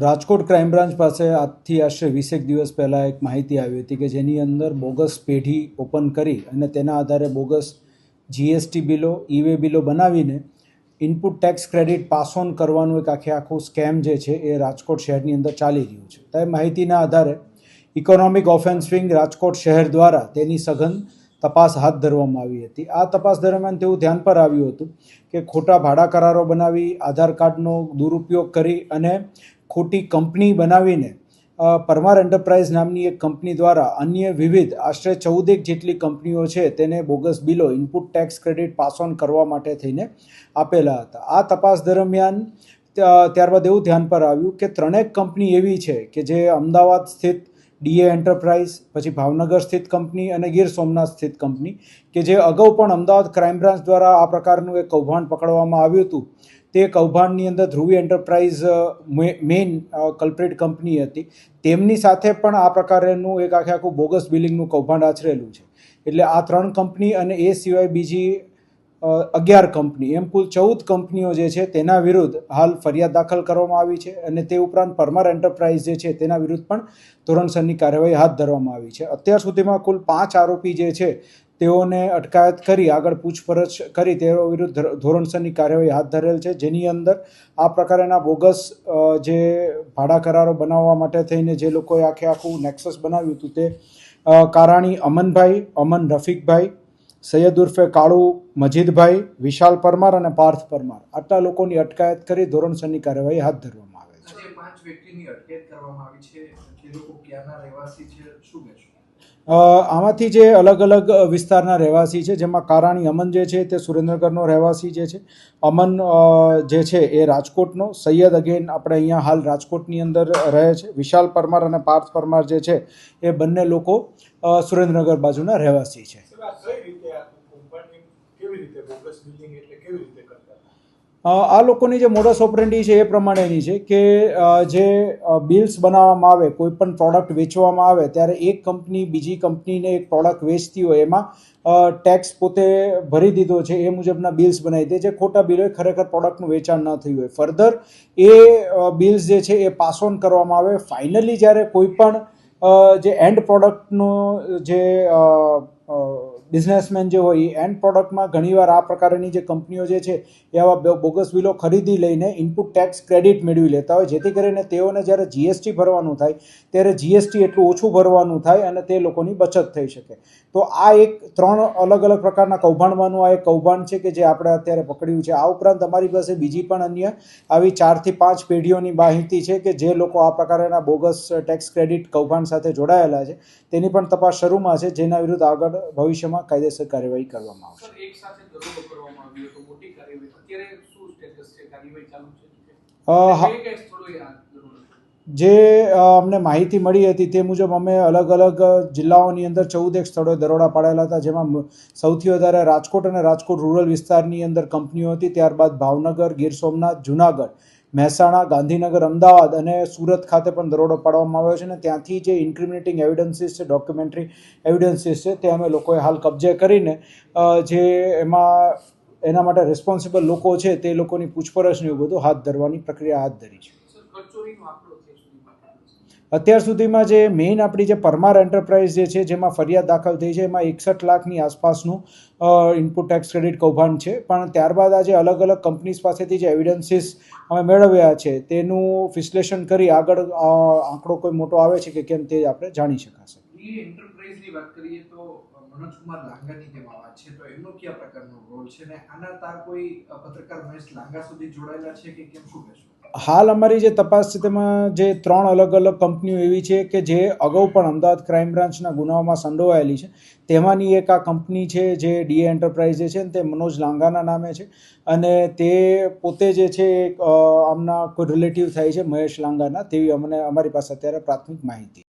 Rajkot crime branch પાસે આજથી આશરે વીસેક દિવસ પહેલાં એક માહિતી આવી હતી કે જેની અંદર બોગસ પેઢી ઓપન કરી અને તેના આધારે બોગસ જીએસટી બિલો ઈવે બિલો બનાવીને input tax credit pass on કરવાનું એક આખે આખું સ્કેમ જે છે એ રાજકોટ શહેરની અંદર ચાલી રહ્યું છે. તે માહિતીના આધારે ઇકોનોમિક ઓફેન્સ વિંગ રાજકોટ શહેર દ્વારા તેની સઘન તપાસ હાથ ધરવામાં આવી હતી. આ તપાસ દરમિયાન તેવું ધ્યાન પર આવ્યું હતું કે ખોટા ભાડા કરારો બનાવી, આધાર કાર્ડનો દુરુપયોગ કરી અને ખોટી કંપની બનાવીને પરમાર એન્ટરપ્રાઇઝ નામની એક કંપની દ્વારા અન્ય વિવિધ આશરે ચૌદેક જેટલી કંપનીઓ છે તેને bogus below input tax credit pass on કરવા માટે થઈને આપેલા હતા. આ તપાસ દરમિયાન ત્યારબાદ એવું ધ્યાન પર આવ્યું કે ત્રણેક કંપની એવી છે કે જે અમદાવાદ સ્થિત ડીએ એન્ટરપ્રાઇઝ, પછી ભાવનગર સ્થિત કંપની અને ગીર સોમનાથ સ્થિત કંપની, કે જે અગાઉ પણ અમદાવાદ ક્રાઇમ બ્રાન્ચ દ્વારા આ પ્રકારનું એક કૌભાંડ પકડવામાં આવ્યું હતું. તે કૌભાંડની અંદર Dhruvi enterprise main culprit company હતી. તેમની સાથે પણ આ પ્રકારનું એક આખે આખું બોગસ બિલિંગનું કૌભાંડ આચરેલું છે. એટલે આ ત્રણ કંપની અને એ સિવાય બીજી અગિયાર કંપની, એમ કુલ ચૌદ કંપનીઓ જે છે તેના વિરુદ્ધ હાલ ફરિયાદ દાખલ કરવામાં આવી છે અને તે ઉપરાંત પરમાર એન્ટરપ્રાઇઝ જે છે તેના વિરુદ્ધ પણ ધોરણસરની કાર્યવાહી હાથ ધરવામાં આવી છે. અત્યાર સુધીમાં કુલ પાંચ આરોપી જે છે તેઓને અટકાયત કરી, આગળ પૂછપરછ કરી તેઓ વિરુદ્ધ ધોરણસરની કાર્યવાહી હાથ ધરેલ છે. જેની અંદર આ પ્રકારના બોગસ જે ભાડા કરારો બનાવવા માટે થઈને જે લોકોએ આખે આખું નેક્સસ બનાવ્યું હતું તે કારાણી અમનભાઈ, અમન રફીકભાઈ સૈયદ ઉર્ફે કાળુ મજીદભાઈ વિશાલ પરમાર અને પાર્થ પરમાર. આટલા લોકોની અટકાયત કરી ધોરણસરની કાર્યવાહી હાથ ધરવામાં આવે છે. આમાંથી જે અલગ અલગ વિસ્તારના રહેવાસી છે જેમાં કારાણી અમન જે છે તે સુરેન્દ્રનગરનો રહેવાસી જે છે. અમન જે છે એ રાજકોટનો. સૈયદ અગેન આપણે અહીંયા હાલ રાજકોટની અંદર રહે છે. વિશાલ પરમાર અને પાર્થ પરમાર જે છે એ બંને લોકો સુરેન્દ્રનગર બાજુના રહેવાસી છે સાહેબ, આ કઈ રીતે આ કંપની કેવી રીતે બિલ્ડિંગ એટલે કેવી રીતે કરતા આ લોકોની જે મોડસ ઓપરેન્ડી છે એ પ્રમાણેની છે કે જે બિલ્સ બનાવવામાં આવે, કોઈ પણ પ્રોડક્ટ વેચવામાં આવે, ત્યારે એક કંપની બીજી કંપનીને એક પ્રોડક્ટ વેચતી હોય એમાં ટેક્સ પોતે ભરી દીધો છે એ મુજબના બિલ્સ બનાવી દે જે ખોટા બિલ હોય, ખરેખર પ્રોડક્ટનું વેચાણ ન થયું હોય. ફર્ધર એ બિલ્સ જે છે એ પાસ ઓન કરવામાં આવે. ફાઇનલી જ્યારે કોઈ પણ જે એન્ડ પ્રોડક્ટનો જે બિઝનેસમેન જે હોય એ એન્ડ પ્રોડક્ટમાં ઘણીવાર આ પ્રકારની જે કંપનીઓ જે છે, એ આવા બોગસ બિલો ખરીદી લઈને ઇનપુટ ટેક્સ ક્રેડિટ મેળવી લેતા હોય, જેથી કરીને તેઓને જ્યારે જીએસટી ભરવાનું થાય, ત્યારે જીએસટી એટલું ઓછું ભરવાનું થાય અને તે લોકોની બચત થઈ શકે. તો આ એક ત્રણ અલગ અલગ પ્રકારના કૌભાંડમાંનું આ એક કૌભાંડ છે કે જે આપણે અત્યારે પકડ્યું છે. આ ઉપરાંત અમારી પાસે બીજી પણ અન્ય આવી ચારથી પાંચ પેઢીઓની માહિતી છે કે જે લોકો આ પ્રકારના બોગસ ટેક્સ ક્રેડિટ કૌભાંડ સાથે જોડાયેલા છે. તેની પણ તપાસ શરૂમાં છે, જેના વિરુદ્ધ આગળ ભવિષ્યમાં કાયદેસર કાર્યવાહી કરવામાં આવશે. જે અમને માહિતી મળી હતી તે મુજબ અમે અલગ અલગ જિલ્લાઓની અંદર ચૌદ એક સ્થળોએ દરોડા પાડેલા હતા જેમાં સૌથી વધારે રાજકોટ અને રાજકોટ રૂરલ વિસ્તારની અંદર કંપનીઓ હતી. ત્યારબાદ ભાવનગર ગીર સોમનાથ જુનાગઢ. મહેસાણા, ગાંધીનગર, અમદાવાદ અને સુરત ખાતે પણ દરોડો પાડવામાં આવ્યો છે અને ત્યાંથી જે ઇન્ક્રિમિનેટિંગ એવિડન્સીસ છે ડોક્યુમેન્ટરી એવિડન્સીસ છે, તે અમે લોકોએ હાલ કબજે કરીને જે એમાં, એના માટે રિસ્પોન્સિબલ લોકો છે તે લોકોની પૂછપરછ ને એવું બધું હાથ ધરવાની પ્રક્રિયા હાથ ધરી છે સર કરચોરીનો આંકડો અત્યાર સુધીમાં કેટલો છે? અત્યાર સુધીમાં જે મેઇન આપણી જે પરમાર એન્ટરપ્રાઇઝ જે છે, જેમાં ફરિયાદ દાખલ થઈ છે, એમાં એકસઠ લાખની આસપાસનું ઇનપુટ ટેક્સ ક્રેડિટ કૌભાંડ છે. પણ ત્યારબાદ આજે અલગ અલગ કંપનીઝ પાસેથી જે એવિડન્સીસ અમે મેળવ્યા છે, તેનું વિશ્લેષણ કરી આગળ આંકડો કોઈ મોટો આવે છે કે કેમ તે આપણે જાણી શકાશે. પત્રકાર મહેશ લાંગા સુધી જોડાયેલા છે કે કેમ શું કહેશો? હાલ અમારી જે તપાસ છે, તેમાં જે ત્રણ અલગ અલગ કંપનીઓ એવી છે કે જે અગાઉ પણ અમદાવાદ ક્રાઇમ બ્રાન્ચના ગુનાઓમાં સંડોવાયેલી છે. તેમાંની એક આ કંપની છે, જે ડીએ એન્ટરપ્રાઇઝે છે તે મનોજ લાંગાના નામે છે. અને તે પોતે જે છે આમના કોઈ રિલેટિવ થાય છે, મહેશ લાંગાના. તેવી અમને, અમારી પાસે અત્યારે પ્રાથમિક માહિતી.